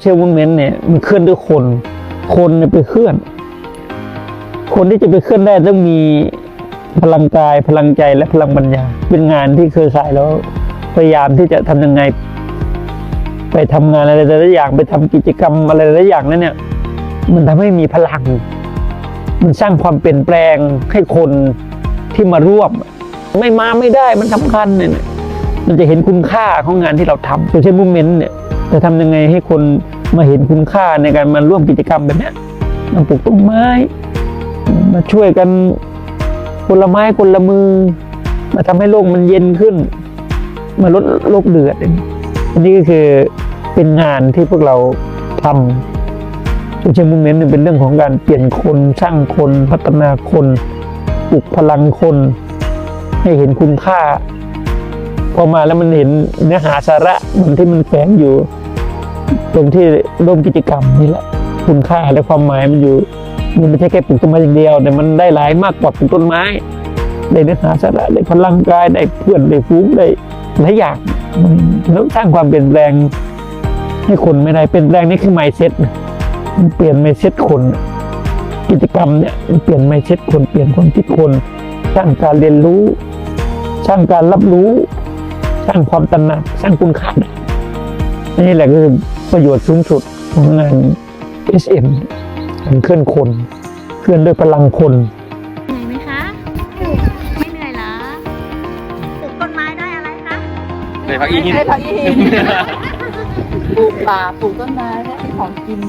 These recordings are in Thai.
เชื่อมูเมนต์เนี่ยมันเคลื่อนด้วยคน คนเนี่ยไปเคลื่อน คนที่จะไปเคลื่อนได้ต้องมีพลังกายพลังใจและพลังปัญญา เป็นงานที่เคยขายแล้วพยายามที่จะทำยังไง ไปทำงานอะไรแต่ละอย่างไปทำกิจกรรมอะไรแต่ละอย่างนั้นเนี่ย มันทำให้มีพลัง มันสร้างความเปลี่ยนแปลงให้คนที่มาร่วม ไม่มาไม่ได้มันสำคัญเนี่ยมันจะเห็นคุณค่าของงานที่เราทำโดยเฉพาะมูเมนต์เนี่ย จะทำยังไงให้คนมาเห็นคุณค่าในการมาร่วมกิจกรรมแบบนี้มาปลูกต้นไม้ มาช่วยกันคนละไม้คนละมือ มาทำให้โลกมันเย็นขึ้น มาลดโลกเดือดอันนี้ก็คือเป็นงานที่พวกเราทำโดเฉพาะมูเมนต์เนี่ยเป็นเรื่องของการเปลี่ยนคนสร้างคนพัฒนาคนปลุกพลังคน ให้เห็นคุณค่า พอมาแล้วมันเห็นเนื้อหาสาระมันที่มันแฝงอยู่ ตรงที่ร่วมกิจกรรมนี่แหละคุณค่าและความหมายมันอยู่มันไม่ใช่แค่ปลูกต้นไม้อย่างเดียว แต่มันได้หลายมากกว่าปลูกต้นไม้ได้เนื้อหาสาระได้พลังกายได้เพื่อนได้ฟุ้งได้หลายอย่างมันแล้วสร้างความเปลี่ยนแปลงให้คนไม่ได้เปลี่ยนแปลงนี่คือไมเซ็ตมันเปลี่ยนไมเซ็ตคนกิจกรรมเนี่ยมันเปลี่ยนไมเซ็ตคนเปลี่ยนความคิดคนสร้างการเรียนรู้ สร้างการรับรู้ สร้างความตระหนักสร้างคุณค่านี่แหละคือ ประโยชน์สูงสุดของงาน SM การเคลื่อนคน เคลื่อนด้วยพลังคนเหนื่อยไหมคะ ไม่เหนื่อยเหรอปลูกต้นไม้ได้อะไรคะเลยพักอีกนิด ได้พักอีก ปลูกป่าปลูกต้นไม้ได้ของกิน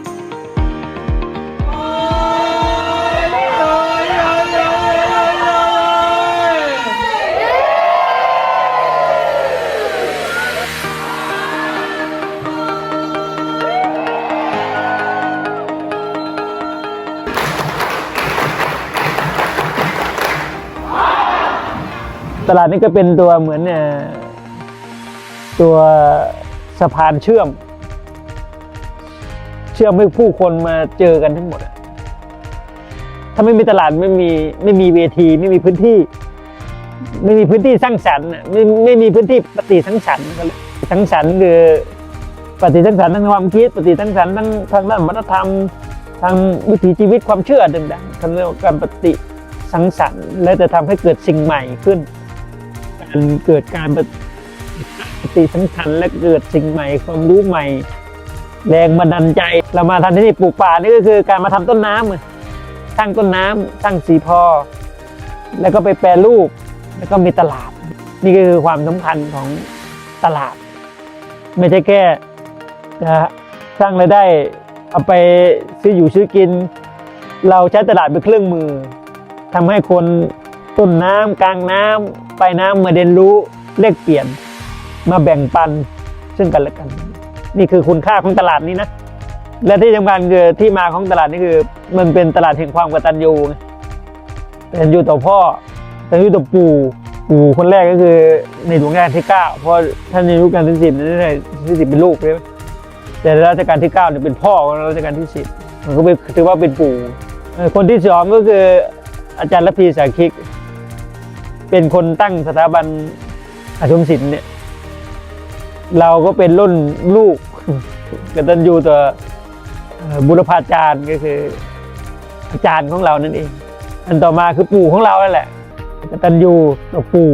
ตลาดนี้ก็เป็นตัวเหมือนเนี่ยตัวสะพานเชื่อม เชื่อมให้ผู้คนมาเจอกันทั้งหมด ถ้าไม่มีตลาดไม่มีไม่มีเวที ไม่มีพื้นที่ ไม่มีพื้นที่สร้างสรรค์อะไม่ไม่มีพื้นที่ปฏิสังสรรค์ก็เลยสังสรรค์คือปฏิสังสรรค์ทางความคิดปฏิสังสรรค์ทางทางด้านวัฒนธรรมทางวิถีชีวิตความเชื่อต่างๆทำเรื่องการปฏิสังสรรค์และจะทำให้เกิดสิ่งใหม่ขึ้น เกิดการปฏิสังขารณ์และเกิดสิ่งใหม่ความรู้ใหม่ แรงบันดาลใจ เรามาทำที่นี่ปลูกป่านี่ก็คือการมาทำต้นน้ำไงสร้างต้นน้ำสร้างสีพอ แล้วก็ไปแปรรูปแล้วก็มีตลาด นี่ก็คือความสำคัญของตลาด ไม่ใช่แค่จะสร้างรายได้เอาไปซื้ออยู่ซื้อกิน เราใช้ตลาดเป็นเครื่องมือทำให้คน ต้นน้ำกลางน้ำปลายน้ำมาเรียนรู้เลกเปลี่ยน มาแบ่งปันซึ่งกันและกัน นี่คือคุณค่าของตลาดนี้นะ และที่สำคัญคือที่มาของตลาดนี่คือ มันเป็นตลาดแห่งความกตัญญูกตัญญูต่อพ่อกตัญญูต่อปู่ปู่คนแรกก็คือในหลวงรัชกาลที่เก้าเพราะท่านในรัชกาลที่สิบนี่ได้ที่สิบเป็นลูกใช่ไหมแต่รัชกาลที่เก้าเนี่ยเป็นพ่อของรัชกาลที่สิบมันก็ถือว่าเป็นปู่คนที่สองก็คืออาจารย์ระพีสาคิก เป็นคนตั้งสถาบันอาชมศิลป์เนี่ย เราก็เป็นรุ่นลูกกตัญญูต่อบุรพาจารย์ก็คือ อาจารย์ของเรานั่นเอง อันต่อมาคือปู่ของเรานั่นแหละกตัญญูต่อปู่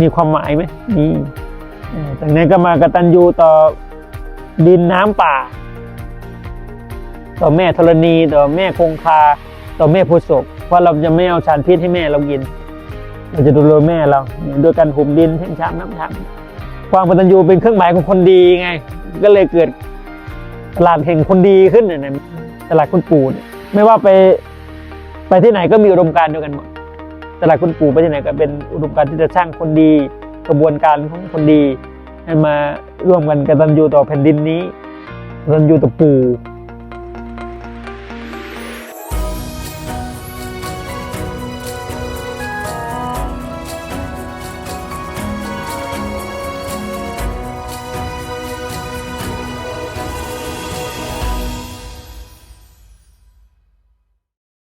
มีความหมายไหมมีจากนั้นก็มากตัญญูต่อดินน้ำป่า ต่อแม่ธรณี ต่อแม่คงคา ต่อแม่ผู้ศกเพราะเราจะไม่เอาสารพิษให้แม่เรากิน เราจะดูแลแม่เราด้วยการหุมดินเช่นชามน้ำชามความกตัญญูเป็นเครื่องหมายของคนดีไง ก็เลยเกิดตลาดแห่งคนดีขึ้นเนี่ยตลาดคุณปู่ไม่ว่าไปไปที่ไหนก็มีอุดมการณ์เดียวกันหมดตลาดคุณปู่ไปที่ไหนก็เป็นอุดมการณ์ที่จะสร้างคนดี กระบวนการของคนดี ให้มาร่วมกันกตัญญูต่อแผ่นดินนี้กตัญญูต่อปู่